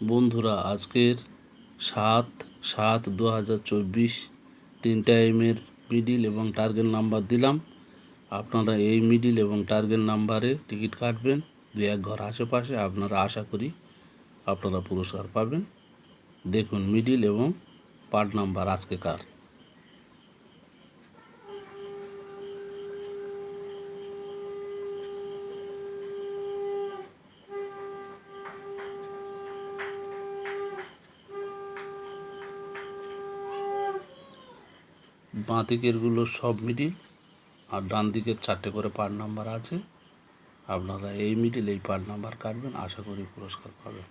বন্ধুরা, আজকের সাত সাত দু হাজার চব্বিশ তিন টাইমের মিডিল এবং টার্গেট নাম্বার দিলাম। আপনারা এই মিডিল এবং টার্গেট নাম্বারে টিকিট কাটবেন দু এক ঘর আশেপাশে আপনারা আশা করি আপনারা পুরস্কার পাবেন। দেখুন মিডিল এবং পার্ট নাম্বার আজকে কার। বাঁ দিকেরগুলো সব মিডিল আর ডান দিকের চারটে করে পার্ট নাম্বার আছে। আপনারা এই মিডিল এই পার্ট নাম্বার কাটবেন, আশা করি পুরস্কার পাবেন।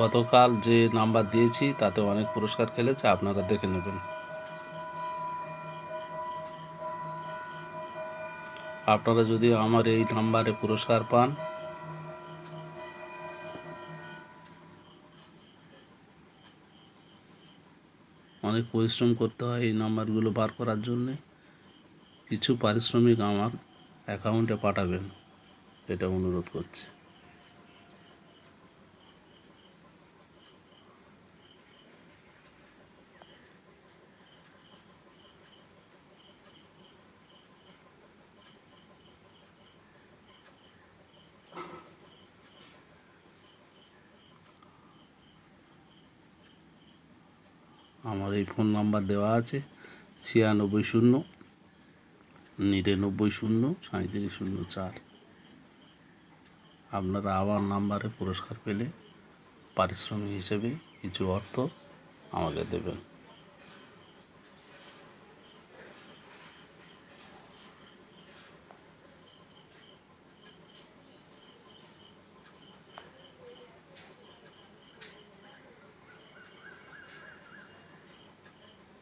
গতকাল যে নাম্বার দিয়েছি, তাতে অনেক পুরস্কার খেলেছে, আপনারা দেখে নেবেন। আপনারা যদি আমার এই নাম্বারে পুরস্কার পান অনেক পরিশ্রম করতে হয় এই নাম্বারগুলো বার করার জন্যে। কিছু পারিশ্রমিক আমার অ্যাকাউন্টে পাঠাবেন, এটা অনুরোধ করছি। আমার এই ফোন নাম্বার দেওয়া আছে, ছিয়ানব্বই শূন্য, নিরানব্বই শূন্য সাঁত্রিশ শূন্য চার। আপনারা আমার নাম্বারে পুরস্কার পেলে, পারিশ্রমিক হিসেবে কিছু অর্থ আমাকে দেবেন।